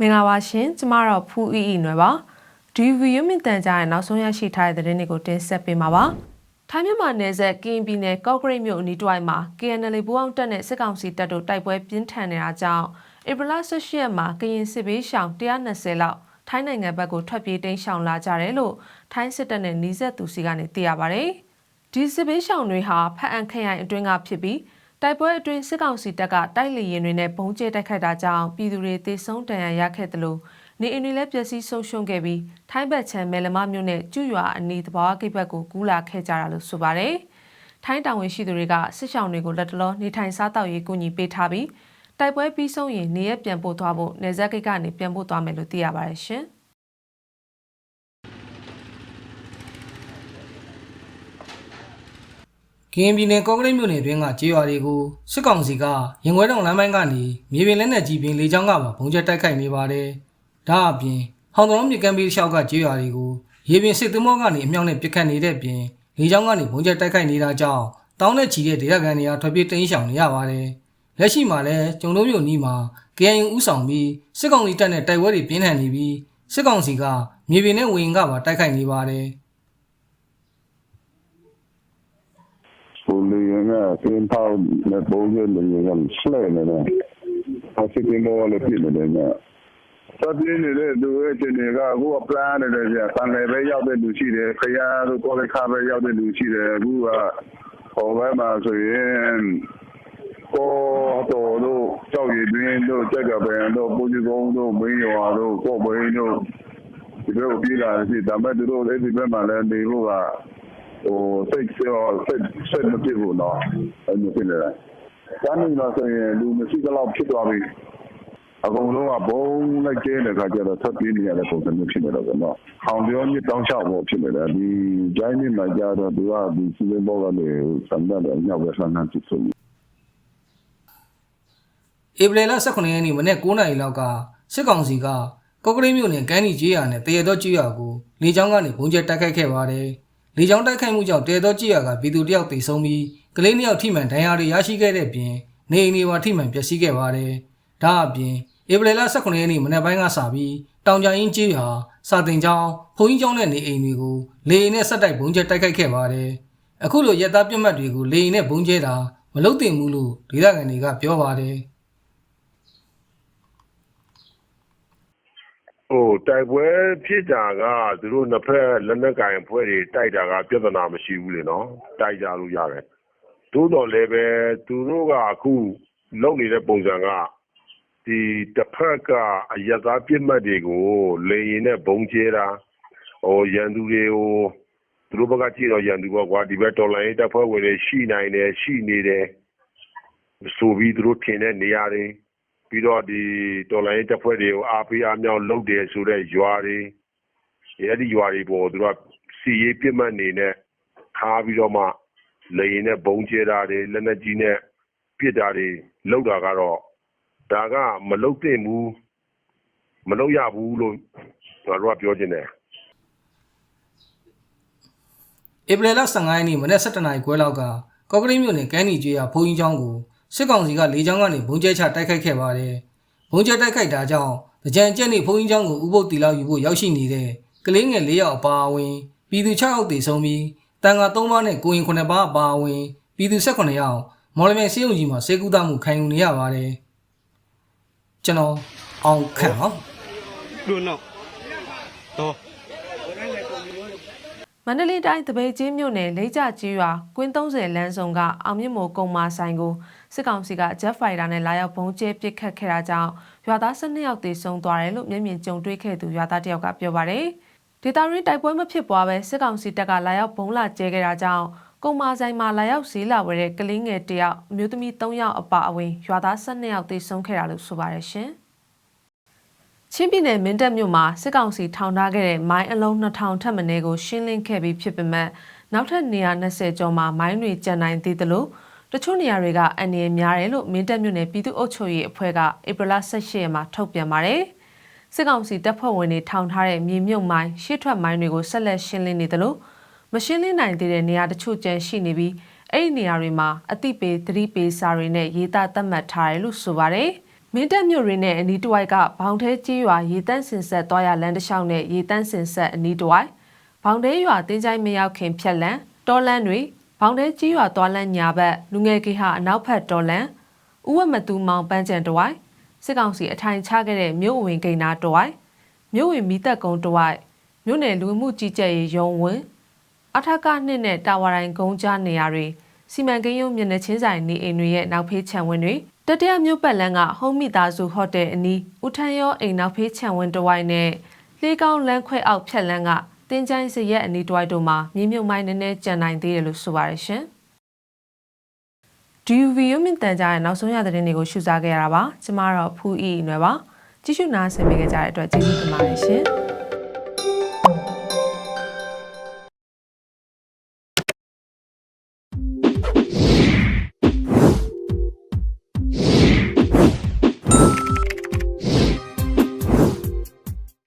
မင်္ဂလာပါရှင်ကျမတော့ဖူးအီအီနွယ်ပါဒီဗီယိုမြင့်တန်ကြားရဲ့နောက်ဆုံးရရှိထားတဲ့သတင်းတွေကိုတင်ဆက်ပေးမှာပါထိုင်းမြန်မာနယ်စပ်ကရင်ပြည်နယ်ကော့ဂရိတ်မြို့အနီးတစ်ဝိုက်မှာ KNL ဘူအောင်တက်နဲ့စစ်ကောင်စီတပ်တို့တိုက်ပွဲပြင်းထန်နေတာကြောင့်ဧပြီလ18ရက်မှာကရင်စစ်ဘေးရှောင်120လောက်ထိုင်းနိုင်ငံဘက်ကိုထွက်ပြေးတိမ်းရှောင်လာကြတယ်လို့ထိုင်းစစ်တပ်နဲ့နှီးဆက်သူစီကနေသိရပါဗျ။ဒီစစ်ဘေးရှောင်တွေဟာဖအံခရိုင်အတွင်းကဖြစ်ပြီး တိုက်ပွဲအတွင်းစစ်ကောင်စီတပ်ကတိုက်လေရင်တွေနဲ့ဘုံကျဲတိုက်ခိုက်တာကြောင့်ပြည်သူတွေတေဆုံးဒဏ်ရာရခဲ့တယ်လို့နေအိမ်တွေလည်းပျက်စီးဆုံးရှုံးခဲ့ပြီးထိုင်းဘက်ချမ်းမဲလမမြို့နဲ့ကျွရွာအနီးသဘာဝကိတ်ဘက်ကိုကူးလာခဲ့ကြတာလို့ဆိုပါတယ်။ထိုင်းတာဝန်ရှိသူတွေကစစ်ရှောင်တွေကိုလက်တလောနေထိုင်စားတောက်ရေးကူညီပေးထားပြီးတိုက်ပွဲပြီးဆုံးရင်နေရပြန်ပို့သွားဖို့နေဆက်ကိတ်ကနေပြန်ပို့သွားမယ်လို့သိရပါတယ်ရှင်။ ကရင်ပြည်နယ်ကော့ကရိတ်မြို့နယ်တွင်းကကြေးရွာတွေကိုစစ်ကောင်စီကရင်ခွဲတောင်လမ်းပိုင်းကနေမြေပြင်လက်နက်ကြီးပင်လေကြောင်းကပါပုံကျတိုက်ခိုက်နေပါတယ်။ဒါအပြင်ဟောင်တော်မြေကမ်းပြည်လျှောက်ကကြေးရွာတွေကိုရေပြင်စစ်သမောကနေအမြောက်နဲ့ပစ်ခတ်နေတဲ့ပြင်လေကြောင်းကနေပုံကျတိုက်ခိုက်နေတာကြောင့်တောင်းနဲ့ချီတဲ့ဒေသခံတွေကထွက်ပြေးတိမ်းရှောင်နေရပါတယ်။လက်ရှိမှာလည်းကျုံတို့မြို့နီးမှာ KNU ဥဆောင်ပြီးစစ်ကောင်စီတပ်နဲ့တိုက်ပွဲတွေပြင်းထန်နေပြီးစစ်ကောင်စီကမြေပြင်နဲ့ဝေရင်ကပါတိုက်ခိုက်နေပါတယ်။ ဟို လေရင်ကစင်းပေါင်းနဲ့ပုံရလေရင်ကဆွဲနေတယ်အစစ်ကင်းတော့လည်းဖြစ်နေတယ်ညသတိနေတဲ့သူရဲ့ခြေတွေကအခုကပလန်နေတယ်ကြာတန်လေပဲရောက်တဲ့လူရှိတယ်ခရတို့ကိုယ်ခါပဲရောက်တဲ့လူရှိတယ်အခုကဟိုဘက်မှာဆိုရင်ကိုတော်တို့ကြောက်ရည်တွင်တို့ကြက်ကပန်တို့ပူကြီးကုန်းတို့မင်းရွာတို့ကိုဘိန်းတို့ဒီလိုပြည်လာတယ်ဒါပေမဲ့သူတို့အဲ့ဒီဘက်မှာလည်းနေဖို့ကဟို စိတ်ဆောစိတ်စိတ်မပြည့်ဘူးနော်အဲ့လိုဖြစ်နေတယ်။တန်းနေတော့ဆိုရင်လူမရှိတော့ဖြစ်သွားပြီ။အကုန်လုံးကဘုံလိုက်ကျဲတဲ့ခါကျတော့ဆက်ပြေးနေရတဲ့ပုံစံမျိုးဖြစ်နေတော့ဗျနော်။ဟောင်ပြောမြစ်တောင်းလျှောက်ဖို့ဖြစ်နေတယ်။ဒီဂျိုင်းမြစ်မှာကြတော့သူကဒီစီးပွားဘောကနေစံတဲ့ညောက်ပဲဆန်းဆန်းဖြစ်ဆိုဧပြီလ18ရက်နေ့မနေ့9:00နာရီလောက်ကစစ်ကောင်စီကကော့ကရိတ်မြို့နယ်ကမ်းနီကျေးရွာနဲ့တရတော်ကျေးရွာကိုလေကြောင်းကနေဘုံကျဲတိုက်ခိုက်ခဲ့ပါတယ်။ လေကြောင်းတိုက်ခိုက်မှုကြောင့်တရတော်ကျေးရွာကပြည်သူတယောက်သေဆုံးပြီးကလေးနှစ်ယောက်ထိမှန်ဒဏ်ရာတွေရရှိခဲ့တဲ့ပြင်နေအိမ်တွေပါထိမှန်ပျက်စီးခဲ့ပါတယ်။ဒါအပြင်ဧပြီလ18ရက်နေ့မနေ့ပိုင်းကစပြီးတောင်ကြရင်ကျေးရွာစာတင်ကျောင်းဘုံကြီးကျောင်းနဲ့နေအိမ်တွေကိုလေအိမ်နဲ့ဆက်တိုက်ဘုံကျဲတိုက်ခိုက်ခဲ့ပါတယ်။အခုလိုရက်သားပြစ်မှတ်တွေကိုလေအိမ်နဲ့ဘုံကျဲတာမလုပ်သင့်ဘူးလို့ဒေသခံတွေကပြောပါတယ်။ ဟိုတိုက်ပွဲဖြစ်တာကသူတို့နှစ်ဖက်လက်နက်ကင်အဖွဲ့တွေတိုက်တာကပြဿနာမရှိဘူးလေနော်တိုက်ကြလို့ရတယ်သို့တော်လည်းပဲသူတို့ကအခုလုံနေတဲ့ပုံစံကဒီတစ်ဖက်ကအယက်သားပြစ်မှတ်တွေကိုလေရင်နဲ့ဘုံကျဲတာဟိုရန်သူတွေကိုသူတို့ဘက်ကကြည့်တော့ရန်သူပေါ့ကွာဒီဘက်တော်လိုင်းတပ်ဖွဲ့ဝင်တွေရှိနိုင်တယ်ရှိနေတယ်ဆိုပြီးသူတို့ထင်တဲ့နေရာတွေ ပြီးတော့ဒီတော်လိုင်းတပ်ဖွဲ့တွေကိုအားပေးအားမြောက်လုပ်တယ်ဆိုတဲ့ရွာတွေအဲ့ဒီရွာတွေပေါ်သူကစီရေးပြစ်မှတ်နေနဲ့ခါပြီးတော့မှလေရင်နဲ့ဘုံကျဲတာတွေလက်နက်ကြီးနဲ့ပစ်တာတွေလောက်တာကတော့ဒါကမလုတ်သင့်ဘူးမလုတ်ရဘူးလို့ကျွန်တော်တို့ကပြောချင်တယ်ဧပြီလ15ရက်နေ့မနက်7:00နာရီခွဲလောက်ကကော့ကရိတ်မြို့နယ်ကမ်းနီကျွော်ဘုံကြီးကျောင်းကို စစ်ကောင်စီကလေကြောင်းကနေဘုံကျဲချတိုက်ခိုက်ခဲ့ပါတယ်။ဘုံကျဲတိုက်ခိုက်တာကြောင့်ကြံကျက်နေဘုံကြီးကျောင်းကိုဥပုပ်တီလောက်ယူဖို့ရောက်ရှိနေတဲ့ကလေးငယ်၄ယောက်အပါအဝင်ပြည်သူ6ယောက်သေဆုံးပြီးတန်ခါ3ပါးနဲ့ကိုရင်9ပါးအပါအဝင်ပြည်သူ18ယောက်မော်လမြိုင်စေယုံကြီးမှာစေကူတာမှုခံယူနေရပါတယ်။ကျွန်တော်အောင်ခန့်ပါ luôn nào to မန္တလေးတိုင်းတပိတ်ချင်းမြို့နယ်လိကြကြီးရွာကွင်း30လမ်းဆောင်ကအောင်မြင့်မိုးကုံမာဆိုင်ကိုစစ်ကောင်စီကဂျက်ဖိုက်တာနဲ့လာရောက်ဘုံကျဲပစ်ခတ်ခဲ့တာကြောင့်ရွာသား12ယောက်သေဆုံးသွားတယ်လို့မျက်မြင်ကြုံတွေ့ခဲ့သူရွာသားတယောက်ကပြောပါတယ်။ဒေတာရင်းတိုက်ပွဲမဖြစ်ပွားပဲစစ်ကောင်စီတပ်ကလာရောက်ဘုံလာကျဲခဲ့တာကြောင့်ကုံမာဆိုင်မှာလာရောက်ဈေးလာဝယ်တဲ့ကလေးငယ်တယောက်အမျိုးသမီး3ယောက်အပါအဝင်ရွာသား12ယောက်သေဆုံးခဲ့တာလို့ဆိုပါတယ်ရှင်။ ချင်းပြည်နယ်မင်းတပ်မြို့မှာစစ်ကောင်စီထောင်ထားခဲ့တဲ့မိုင်းအလုံး2000ထပ်မံကိုရှင်းလင်းခဲ့ပြီးဖြစ်ပေမဲ့နောက်ထပ်နေရာ20ကျော်မှာမိုင်းတွေကျန်နိုင်သေးတယ်လို့တချို့နေရာတွေကအန္တရာယ်များတယ်လို့မင်းတပ်မြို့နယ်ပြည်သူ့အုပ်ချုပ်ရေးအဖွဲ့ကဧပြီလ18ရက်မှာထုတ်ပြန်ပါတယ်။စစ်ကောင်စီတပ်ဖွဲ့ဝင်တွေထောင်ထားတဲ့မြေမြုပ်မိုင်းရှစ်ထွက်မိုင်းတွေကိုဆက်လက်ရှင်းလင်းနေတယ်လို့မရှင်းလင်းနိုင်သေးတဲ့နေရာတချို့ကျန်ရှိနေပြီးအဲ့ဒီနေရာတွေမှာအသိပေးသတိပေးစာတွေနဲ့ရေးသားသတ်မှတ်ထားတယ်လို့ဆိုပါတယ်။ မင်းတပ်မြို့ရင်းနဲ့အနီးတစ်ဝိုက်ကဘောင်ထဲကြီးရွာရေတန့်စင်ဆက်သွားရလမ်းတစ်လျှောက်နဲ့ရေတန့်စင်ဆက်အနီးတစ်ဝိုက်ဘောင်ထဲရွာတင်းချိုင်းမရောက်ခင်ဖြက်လန်းတောလန်းတွေဘောင်ထဲကြီးရွာသွားလန်းညာဘက်လူငယ်ကေဟာအနောက်ဘက်တောလန်းဥဝမတူမောင်ပန်းချံတစ်ဝိုက်စစ်ကောင်စီအထိုင်ချခဲ့တဲ့မြို့ဝင်ဂိန်နာတစ်ဝိုက်မြို့ဝင်မိသက်ကုန်းတစ်ဝိုက်မြို့နယ်လူဝင်မှုကြီးကြပ်ရေးရုံးဝင်အထက်ကနှစ်နဲ့တာဝါတိုင်းကုန်းကြားနေရာတွေစီမံကိန်းရုံးမျက်နှာချင်းဆိုင်နေအိမ်တွေရဲ့နောက်ဖေးခြံဝင်းတွေ တတရမြို့ပတ်လန်းကဟုံးမိသားစုဟိုတယ်အနီးဦးထန်းရောအိမ်နောက်ဖေးခြံဝင်းတစ်ဝိုက်နဲ့လေကောင်းလမ်းခွဲအောက်ဖြတ်လန်းကတင်းချိုင်းစရက်အနီးတစ်ဝိုက်တို့မှာမြေမြုပ်မိုင်းနည်းနည်းကျန်နိုင်သေးတယ်လို့ဆိုပါရရှင်။ DUV ရုံမြင့်တန်ကြားရဲ့နောက်ဆုံးရသတင်းတွေကိုရှုစားခဲ့ရတာပါ။ကျမတော့ဖူးအီနွယ်ပါ။ကြည့်ရှုနားဆင်ပေးကြတဲ့အတွက်ကျေးဇူးတင်ပါတယ်ရှင်။